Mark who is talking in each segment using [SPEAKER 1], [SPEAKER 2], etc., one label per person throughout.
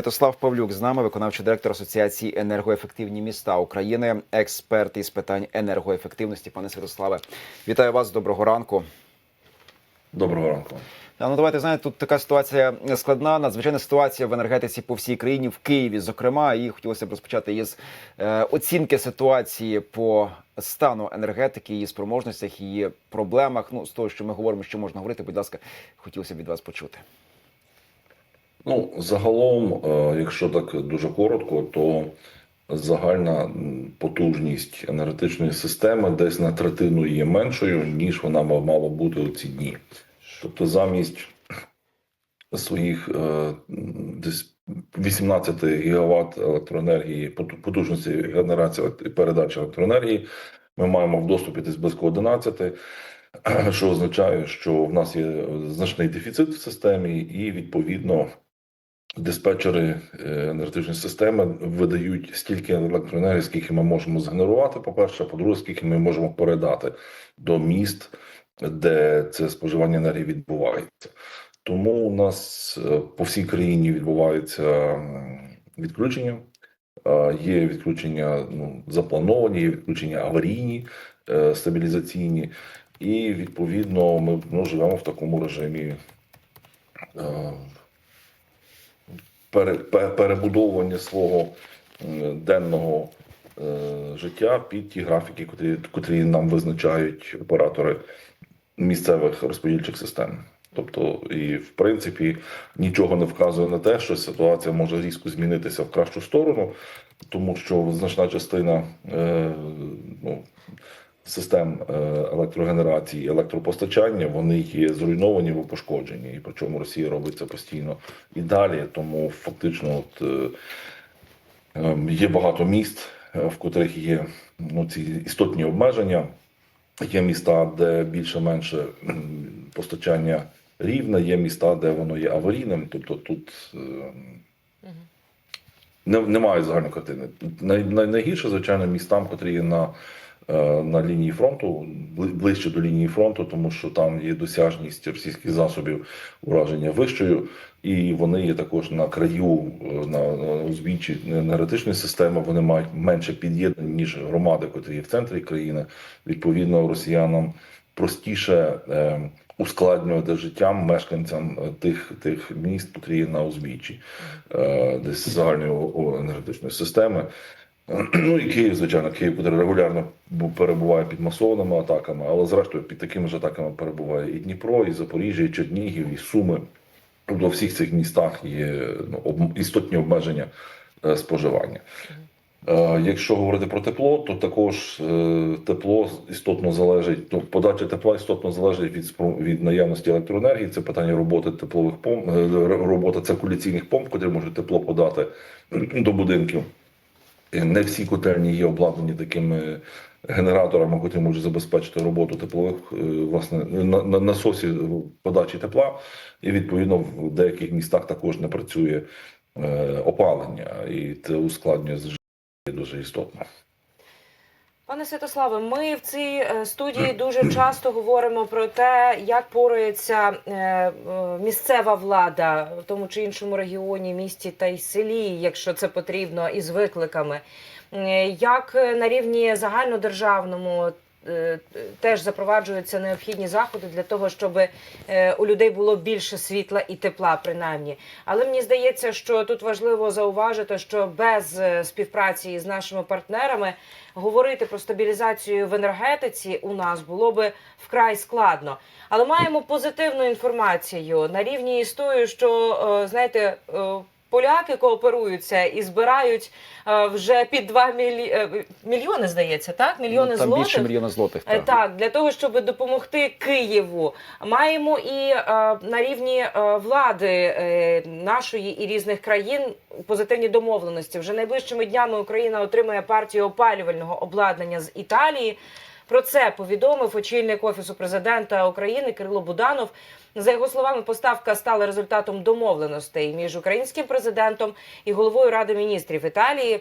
[SPEAKER 1] Святослав Павлюк з нами, виконавчий директор Асоціації енергоефективні міста України, експерт із питань енергоефективності. Пане Святославе, вітаю вас. Доброго ранку.
[SPEAKER 2] Доброго ранку.
[SPEAKER 1] Ну давайте знаєте, тут така ситуація складна, надзвичайна ситуація в енергетиці по всій країні, в Києві, зокрема, і хотілося б розпочати із е, оцінки ситуації по стану енергетики, її спроможностях, її проблемах. Ну з того, що ми говоримо, що можна говорити. Будь ласка, хотілося б від вас почути.
[SPEAKER 2] Ну, загалом, е, якщо так дуже коротко, то загальна потужність енергетичної системи десь на третину є меншою, ніж вона мала бути у ці дні. Тобто, замість своїх е, десь 18 гігават електроенергії, поту- потужності генерації і передачі електроенергії, ми маємо в доступі десь близько 11, що означає, що в нас є значний дефіцит в системі, і відповідно диспетчери е, енергетичної системи видають стільки електроенергії, скільки ми можемо згенерувати. По перше, по-друге, скільки ми можемо передати до міст, де це споживання енергії відбувається. Тому у нас е, по всій країні відбуваються відключення. Е, Є відключення ну, заплановані, є відключення аварійні, стабілізаційні, і відповідно ми ну, живемо в такому режимі перебудовування свого денного е, життя під ті графіки, котрі, котрі нам визначають оператори місцевих розподільчих систем. Тобто, і в принципі нічого не вказує на те, що ситуація може різко змінитися в кращу сторону, тому що значна частина е, ну, систем е, електрогенерації, електропостачання вони є зруйновані або пошкоджені, і причому Росія робить це постійно і далі. Тому фактично, от е, ем, є багато міст, е, в котрих є ну, ці істотні обмеження. Є міста, де більше-менше постачання рівне, є міста, де воно є аварійним. Тобто тут ем, не, немає загальної картини. Най, най, найгірше, звичайно, містам, котрі є на, на лінії фронту, ближче до лінії фронту, тому що там є досяжність російських засобів ураження вищою, і вони є також на краю е, на, узбіччі енергетичної системи. Вони мають менше під'єднань ніж громади, котрі є в центрі країни. Відповідно, росіянам простіше. Е, Ускладнювати життям мешканцям е, тих тих міст, які є на узбіччі е, десь загальної енергетичної системи. Ну і Київ, звичайно, Київ буде регулярно перебуває під масованими атаками, але зрештою під такими ж атаками перебуває і Дніпро, і Запоріжжя, і Чернігів, і Суми. Тобто в всіх цих містах є ну, істотні обмеження е, споживання. Е, Якщо говорити про тепло, то також е, тепло істотно залежить, ну, подача тепла істотно залежить від від наявності електроенергії. Це питання роботи теплових помп, е, робота циркуляційних помп, котрі можуть тепло подати до будинків. Не всі котельні є обладнані такими генераторами, котрі можуть забезпечити роботу теплових е, власне на, на насосі подачі тепла. І відповідно в деяких містах також не працює е, опалення, і це ускладнює дуже істотно.
[SPEAKER 3] Пане Святославе, ми в цій е, студії дуже часто говоримо про те, як порається е, е, місцева влада в тому чи іншому регіоні, місті та й селі, якщо це потрібно, із викликами. Е, Як на рівні загальнодержавному е, теж запроваджуються необхідні заходи для того, щоб е, у людей було більше світла і тепла, принаймні. Але мені здається, що тут важливо зауважити, що без е, співпраці з нашими партнерами говорити про стабілізацію в енергетиці у нас було би вкрай складно. Але маємо позитивну інформацію на рівні із тою, що е, знаєте. Поляки кооперуються і збирають е, вже під 2 мілі... е, мільйони, здається, так? Мільйони
[SPEAKER 1] ну, там
[SPEAKER 3] злотих.
[SPEAKER 1] більше мільйона злотих.
[SPEAKER 3] Е,
[SPEAKER 1] Так.
[SPEAKER 3] Так, для того, щоб допомогти Києву, маємо і на рівні влади нашої і різних країн позитивні домовленості. Вже найближчими днями Україна отримає партію опалювального обладнання з Італії. Про це повідомив очільник офісу президента України Кирило Буданов. За його словами, поставка стала результатом домовленостей між українським президентом і головою ради міністрів Італії.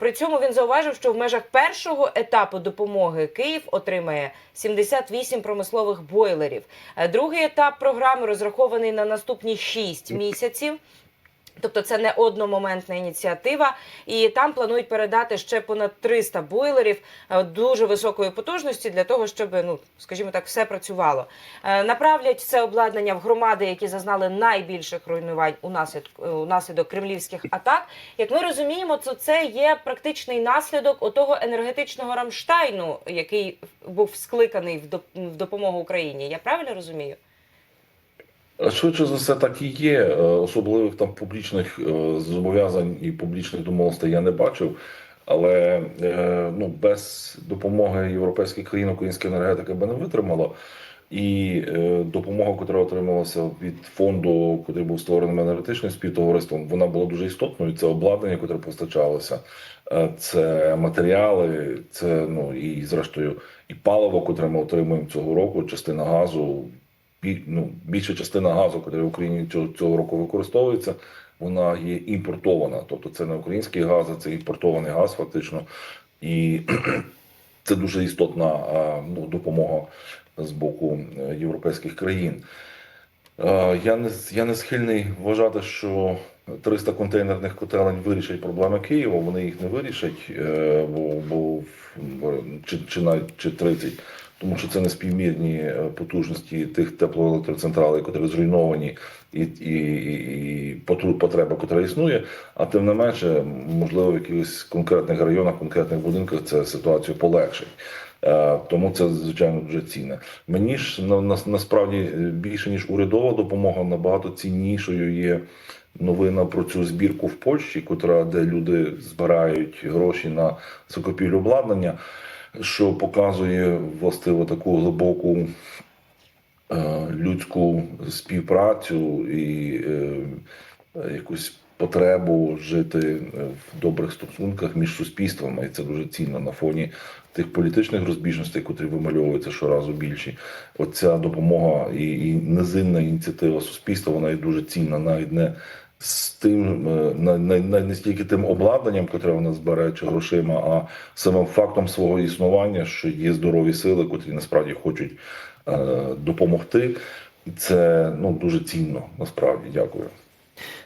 [SPEAKER 3] При цьому він зауважив, що в межах першого етапу допомоги Київ отримає 78 промислових бойлерів. Е, Другий етап програми розрахований на наступні 6 місяців. Тобто це не одномоментна ініціатива, і там планують передати ще понад 300 бойлерів е, дуже високої потужності для того, щоб ну скажімо так, все працювало. Е, Направлять це обладнання в громади, які зазнали найбільших руйнувань унаслідок, унаслідок кремлівських атак. Як ми розуміємо, то це є практичний наслідок отого енергетичного Рамштайну, який був скликаний в допомогу Україні. Я правильно розумію?
[SPEAKER 2] Швидше за все, так і є. Е, Особливих там публічних е, зобов'язань і публічних домовленостей я не бачив. Але е, ну, без допомоги європейських країн українська енергетика би не витримала. І допомога, яка отрималася від фонду, який був створений енергетичним співтовариством, вона була дуже істотною. Це обладнання, яке постачалося, це матеріали, це ну і зрештою і паливо, яке ми отримуємо цього року, частина газу. Ну, більша частина газу, який в Україні цього, цього року використовується, вона є імпортована. Тобто це не український газ, а це імпортований газ, фактично. І це дуже істотна ну, допомога з боку е, європейських країн. Е, Я не, я не схильний вважати, що 300 контейнерних котелень вирішать проблеми Києва. Вони їх не вирішать, е, бо, бо чи, чи навіть чи 30, тому що це не співмірні е, потужності тих теплоелектроцентралей, які зруйновані, і, і, і, потреба, яка існує. А тим не менше, можливо, в якихось конкретних районах, конкретних будинках це ситуацію полегшить. Е, Тому це звичайно дуже цінне. Мені ж на, насправді е, більше ніж урядова допомога набагато ціннішою є новина про цю збірку в Польщі, котра де люди збирають гроші на закупівлю обладнання, що показує властиво таку глибоку е, людську співпрацю і е, якусь потребу жити е, в добрих стосунках між суспільствами, і це дуже цінно на фоні тих політичних розбіжностей, котрі вимальовуються щоразу більші. Оця допомога і, і низинна ініціатива суспільства, вона є дуже цінна, навіть не з тим, е, на, на, не стільки тим обладнанням, яке вона збере чи грошима, а самим фактом свого існування, що є здорові сили, котрі насправді хочуть е, допомогти. Це ну дуже цінно. Насправді, дякую.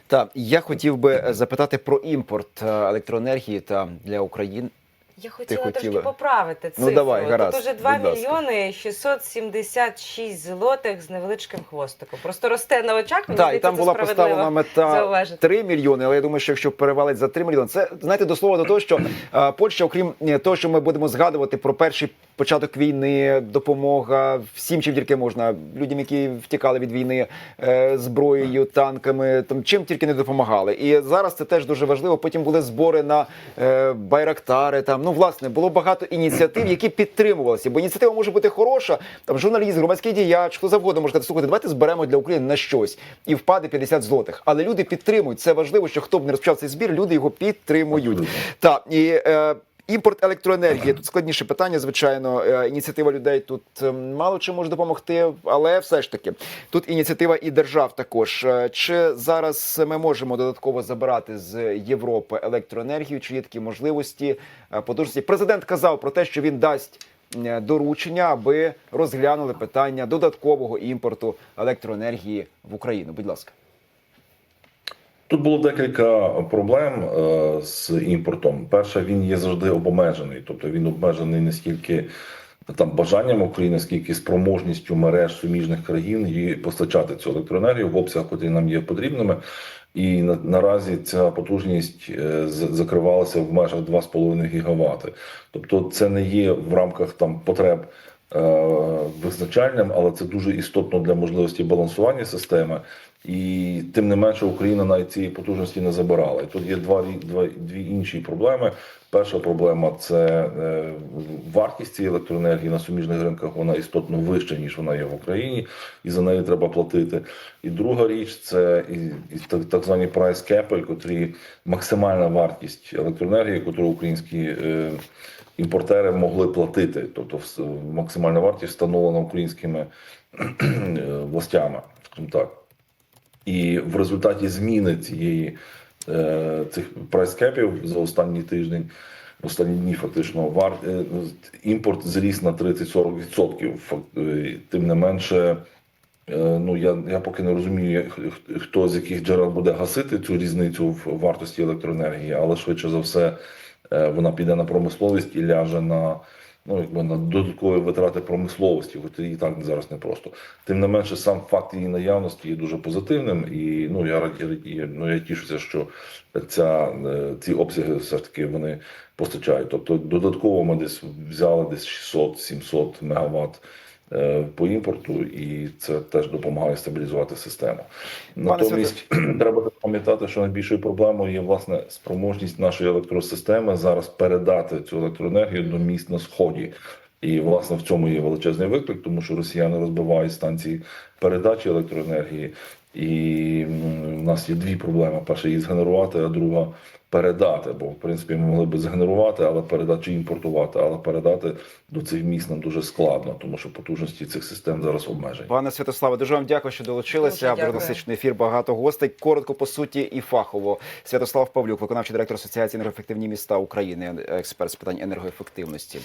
[SPEAKER 1] Так, я хотів би запитати про імпорт е, електроенергії та для України.
[SPEAKER 3] Я хотіла трошки
[SPEAKER 1] хотіла.
[SPEAKER 3] поправити
[SPEAKER 1] Ну,
[SPEAKER 3] цифру.
[SPEAKER 1] давай, гаразд,
[SPEAKER 3] Тут уже 2
[SPEAKER 1] будь
[SPEAKER 3] мільйони 676 злотих з невеличким хвостиком. Просто росте на очах, мені
[SPEAKER 1] Так, і
[SPEAKER 3] здається,
[SPEAKER 1] там
[SPEAKER 3] це
[SPEAKER 1] була
[SPEAKER 3] справедливо
[SPEAKER 1] поставлена мета
[SPEAKER 3] зауважити.
[SPEAKER 1] 3 мільйони, але я думаю, що якщо перевалить за 3 мільйони, це знаєте до слова до того, що е, Польща, окрім е, того, що ми будемо згадувати про перший початок війни, допомога всім, чим тільки можна, людям, які втікали від війни е, зброєю, танками, там чим тільки не допомагали. І зараз це теж дуже важливо. Потім були збори на е, байрактари. Там ну власне було багато ініціатив, які підтримувалися. Бо ініціатива може бути хороша. Там журналіст, громадський діяч, хто завгодно може сказати, слухайте, давайте зберемо для України на щось і впаде 50 злотих. Але люди підтримують. Це важливо, що хто б не розпочав цей збір, люди його підтримують. Так і е, імпорт електроенергії. Тут складніше питання, звичайно. Е, ініціатива людей тут е, мало чим може допомогти, але все ж таки тут ініціатива і держав також. Е, Чи зараз ми можемо додатково забирати з Європи електроенергію? Чи є такі можливості е, потужності? Президент казав про те, що він дасть. Доручення, аби розглянули питання додаткового імпорту електроенергії в Україну. Будь ласка.
[SPEAKER 2] Тут було декілька проблем е, з імпортом. Перше, він є завжди обмежений, тобто він обмежений не стільки там бажанням України, скільки спроможністю мереж суміжних країн і постачати цю електроенергію в обсягах, які нам є потрібними. І на, наразі ця потужність е, закривалася в межах 2,5 гігавати. Тобто, це не є в рамках там потреб е, визначальним, але це дуже істотно для можливості балансування системи. І тим не менше Україна навіть цієї потужності не забирала. І тут є два, два дві інші проблеми. Перша проблема це е, вартість цієї електроенергії на суміжних ринках. Вона істотно вища ніж вона є в Україні, і за неї треба платити. І друга річ це і, так, так звані прайс кепи, котрі максимальна вартість електроенергії, яку українські е, імпортери могли платити. Тобто максимальна вартість встановлена українськими е, властями, скажімо так. І в результаті зміни цієї е, цих прайскепів за останній тиждень, останні дні фактично вар, е, імпорт зріс на 30-40%. Фак- е, Тим не менше, Ну я, я поки не розумію, хто з яких джерел буде гасити цю різницю в вартості електроенергії, але швидше за все вона піде на промисловість і ляже на ну якби на додаткові витрати промисловості, хоч і так зараз не просто. Тим не менше, сам факт її наявності є дуже позитивним, і ну я раді- ну я тішуся, що ця е, ці обсяги все ж таки вони постачають. Тобто додатково ми десь взяли десь 600-700 мегаватт по імпорту, і це теж допомагає стабілізувати систему. Натомість треба пам'ятати, що найбільшою проблемою є власне спроможність нашої електросистеми зараз передати цю електроенергію до міст на сході. І власне в цьому є величезний виклик, тому що росіяни розбивають станції передачі електроенергії, і в нас є дві проблеми: перша її згенерувати, а друга передати. Бо в принципі ми могли би згенерувати, але передати чи імпортувати, але передати до цих міст нам дуже складно, тому що потужності цих систем зараз обмежені.
[SPEAKER 1] Пане Святославе, дуже вам дякую, що долучилися.
[SPEAKER 3] дякую.
[SPEAKER 1] Ефір. Багато гостей. Коротко по суті і фахово. Святослав Павлюк, виконавчий директор Асоціації енергоефективні міста України, експерт з питань енергоефективності.